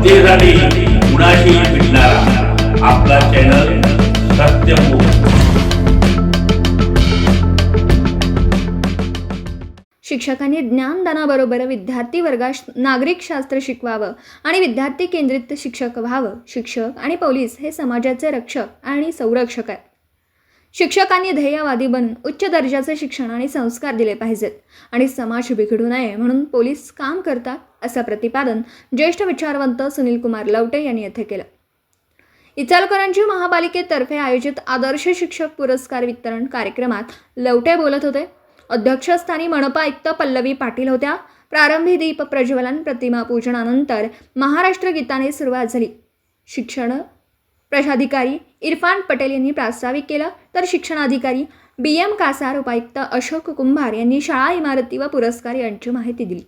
जनतेसाठी कुणाशी भेटणारा आपला चॅनल सत्यमुख शिक्षकांनी ज्ञानदानाबरोबर विद्यार्थी वर्गात नागरिक शास्त्र शिकवावं आणि विद्यार्थी केंद्रित शिक्षक व्हावं. शिक्षक आणि पोलीस हे समाजाचे रक्षक आणि संरक्षक आहेत. शिक्षकांनी ध्येयवादी बनून उच्च दर्जाचे शिक्षण आणि संस्कार दिले पाहिजेत. आणि समाज बिघडू नये म्हणून पोलीस काम करतात असं प्रतिपादन ज्येष्ठ विचारवंत सुनील कुमार लवटे यांनी येथे केलं. इचालकरंजी महापालिकेतर्फे आयोजित आदर्श शिक्षक पुरस्कार वितरण कार्यक्रमात लवटे बोलत होते. अध्यक्षस्थानी मनपा आयुक्त पल्लवी पाटील होत्या. प्रारंभी दीप प्रज्वलन प्रतिमा पूजनानंतर महाराष्ट्र गीताने सुरुवात झाली. शिक्षण प्रशाधिकारी इरफान पटेल यांनी प्रास्ताविक केलं. तर शिक्षणाधिकारी बी. एम. कासार उपायुक्त अशोक कुंभार यांनी शाळा इमारती व पुरस्कार यांची माहिती दिली.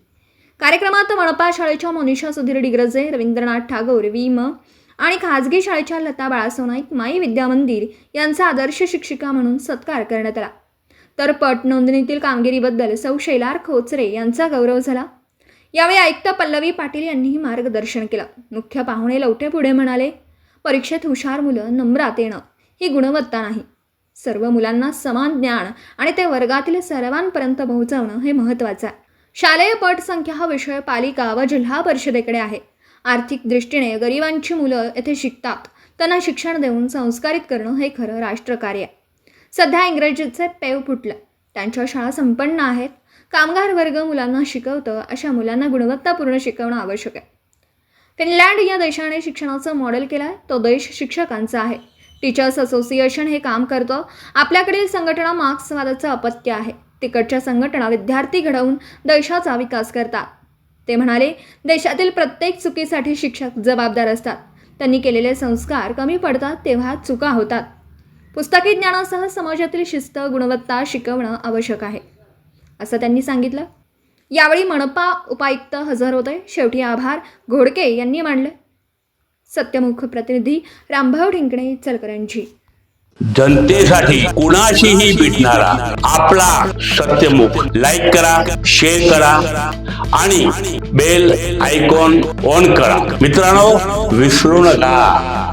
कार्यक्रमात मनपा शाळेच्या मोनिषा सुधीर डिग्रजे रवींद्रनाथ ठागोर वी म. आणि खाजगी शाळेच्या लता बाळासोनाईक नाईक माई विद्या मंदिर यांचा आदर्श शिक्षिका म्हणून सत्कार करण्यात आला. तर पट नोंदणीतील कामगिरीबद्दल सौ. शैलार खोचरे यांचा गौरव झाला. यावेळी आयुक्त पल्लवी पाटील यांनीही मार्गदर्शन केलं. मुख्य पाहुणे लवटे पुढे म्हणाले परीक्षेत हुशार मुलं नम्रात येणं ही गुणवत्ता नाही. सर्व मुलांना समान ज्ञान आणि ते वर्गातील सर्वांपर्यंत पोहोचवणं हे महत्त्वाचं आहे. शालेय पट संख्या हा विषय पालिका व जिल्हा परिषदेकडे आहे. आर्थिक दृष्टीने गरिबांची मुलं येथे शिकतात. त्यांना शिक्षण देऊन संस्कारित करणं हे खरं राष्ट्रकार्य आहे. सध्या इंग्रजीचे पेव फुटलं. त्यांच्या शाळा संपन्न आहेत. कामगार वर्ग मुलांना शिकवतं अशा मुलांना गुणवत्तापूर्ण शिकवणं आवश्यक आहे. फिनलँड या देशाने शिक्षणाचं मॉडेल केलं आहे तो देश शिक्षकांचा आहे. टीचर्स असोसिएशन हे काम करतं. आपल्याकडील संघटना मार्क्सवादाचं अपत्य आहे. तिकडच्या संघटना विद्यार्थी घडवून देशाचा विकास करतात. ते म्हणाले देशातील प्रत्येक चुकीसाठी शिक्षक जबाबदार असतात. त्यांनी केलेले संस्कार कमी पडतात तेव्हा चुका होतात. पुस्तकी ज्ञानासह समाजातील शिस्त गुणवत्ता शिकवणं आवश्यक आहे. असं त्यांनी सांगितलं. यावेळी मनपा उपायुक्त हजर होते. शेवटी आभार. घोडके यांनी मांडले. सत्यमुख प्रतिनिधी रामभाऊ ढिंकणे चलकरांची जनतेसाठी कुणाशीही भेटणारा आपला सत्यमुख. लाईक करा शेअर करा आणि बेल आयकॉन ऑन करा. मित्रांनो विसरू नका.